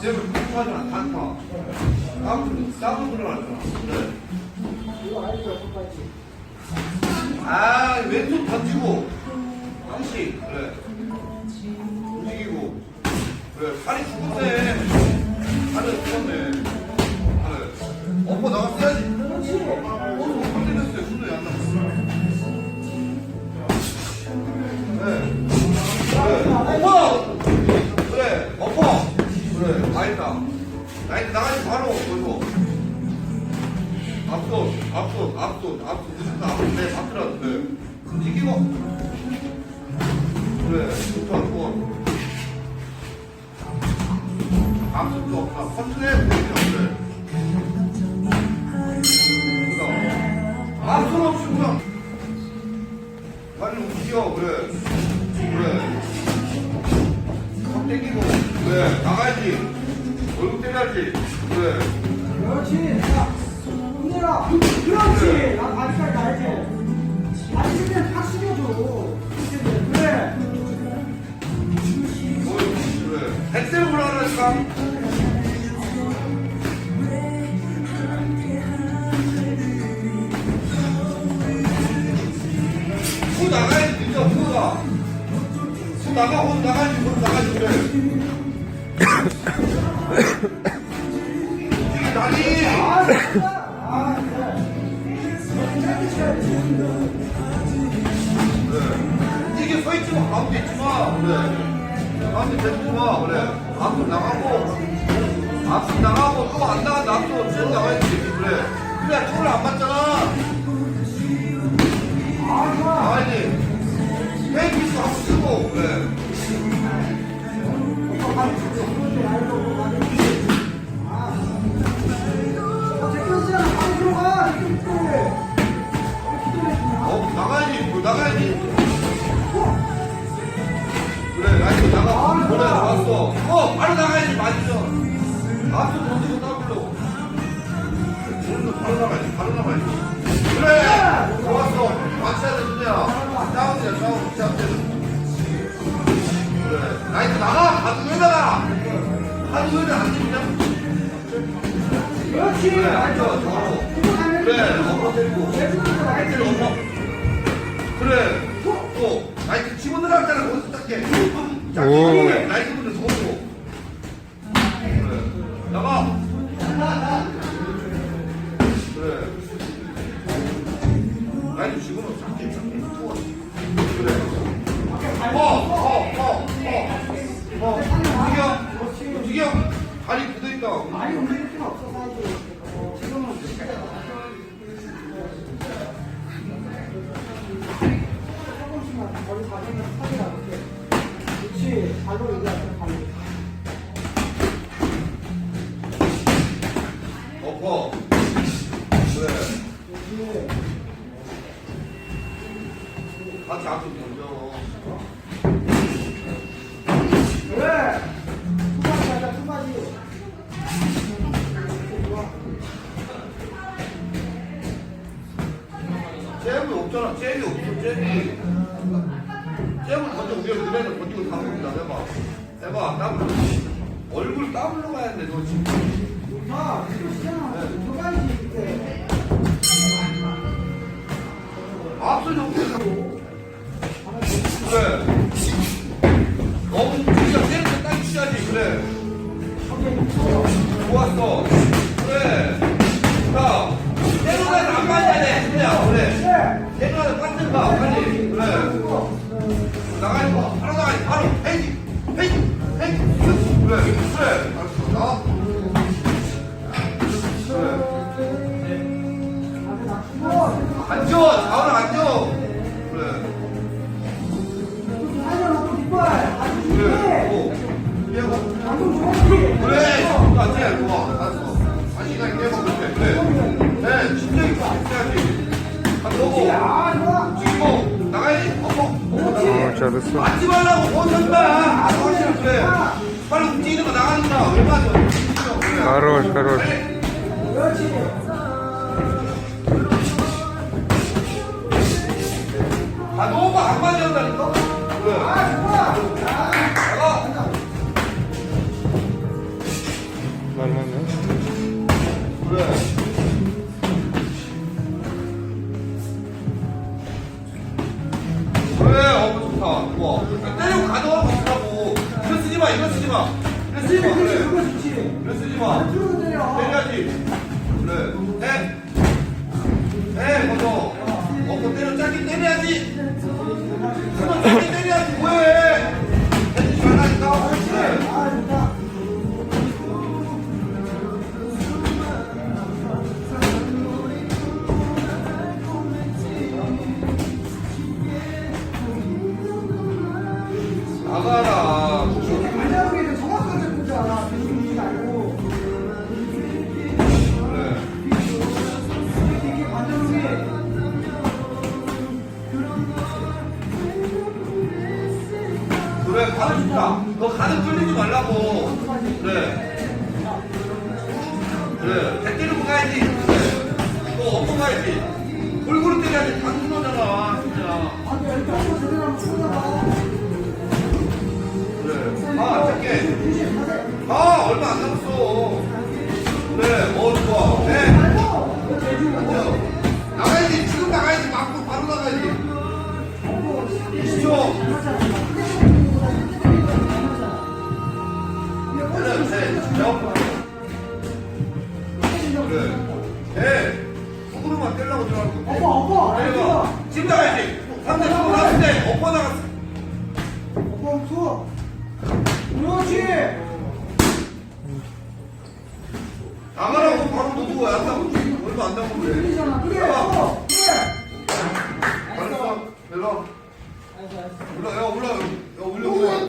쟤는 단타잖아, 단타. 땀을, 땀을 들어갔잖아. 그래. 아, 왼손 던지고. 한씩, 그래. 움직이고. 그래, 팔이 죽었네. 팔은 죽었네. 앞손, 앞손, 앞손, 무슨 앞손, 내 앞으로, 그래. 움직이고. 그래, 좋다, 좋아. 앞손도 없다. 컨트롤, 그래. 그다. 앞손 없이 그냥. 발을 움직여, 그래. 그래. 턱 땡기고, 그래. 나가야지. 얼굴 때려야지. 그래. 그렇지. 그렇지. 나 바지까지 알지? 바지 쓰면 탁 숙여줘. 그래. 백대로 올라가라니까. 후 나가야지, 진짜 후가. 후 나가, 후 나가야지, 후 나가야지, 그래. 이게 진짜. 그래. 그래. 이게 서 있지 마, 가운데 있지 마, 그래. 가운데 대지 마, 그래. 앞으로 나가고, 앞으로 나가고, 또 안 나간다, 앞으로 쭉 나가야지, 그래. 그래, 턱을 안 맞잖아. 아. 나가야지. 그래, 나이스 나가. 그래, 나왔어. 어, 바로 나가야지, 맞죠. 앞으로 던지고 따블로. 오늘도 바로 나가야지, 바로 나가야지. 그래! 좋았어. 맞춰야 돼, 준야. 다운이야, 다운, 다운. 그래. 나이스 나가! 가도 왜 나가! 가도 왜안 됩니다. 그렇지. 그래, 앉아, 바로. 그래, 엎어 때리고. 나이트를 엎어. 그래. 또, 나이트 치고 들어갔잖아, 거기서 딱게. 자, 오. 그래, 나이트 분들 서고. 그래. 나가. 그래. 나이트 지금은 작게, 작게. 또. 그래. 어, 어, 어, 어. 어, 움직여. 움직여. 다리 굳으니까. 조금씩만 거리 가면 사기라 이렇게. 그렇지. 발로 얘기하자, 발로. 엎어. 그래. 그렇지. 같이 앞으로 던져. 그래. 투바지 하자, 투바지. 좋아. 잽이 없잖아. 잽이 없어. 잽이. 잽을 던져 우리가 눈에는 던지고 담습니다. 해봐. 해봐. 땀을. 얼굴 땀으로 가야 돼. 너 지금. 좋다. 이거 시잖아. 투바지 이렇게. 앞서 좀 그래. 너무 우리가 때리면 딱 치야지. 그래. 좋았어. 그래. 자. 때리면 안 맞아야 돼. 그냥. 그래. 때리면 빠진다. 빨리. 쉽지 않았어. 맞지 말라고 보셨다. 아, 빨리 움직이는 거 나가니까 얼마 전. 가로시, 가로시. 아, 너무 안 맞는다니까? 아, 좋아. 아, 어. 말만 해. 그래. 좋지. 이거 쓰지 마 들어 내려. 때려야지 그래 해! 해 먼저 엎고 때려 짧게 때려야지 손을 짧게 때려야지 뭐해 가는 좋다 너 가는 끌리지 말라고. 그래. 그래. 배 때리고 가야지. 그래. 너 엎고 가야지. 골고루 때려야지. 다 끊어잖아 진짜. 그래. 아 가세. 아 얼마 안 남았어 네네 손으로만 때려고 들어가고 오빠, 오빠, 알겠어. 지금 나가야지 3대 손으로 나갔는데 엎어 나갔어 오빠, 웃어. 그렇지. 나가라고 바로 놓고 안 나고 얼마 안 남은 그래 그러잖아. 그래, 나가. 어, 그래. 알았어 일로 와. 알았어, 알았어. 올라 야 올라 야 올려 올려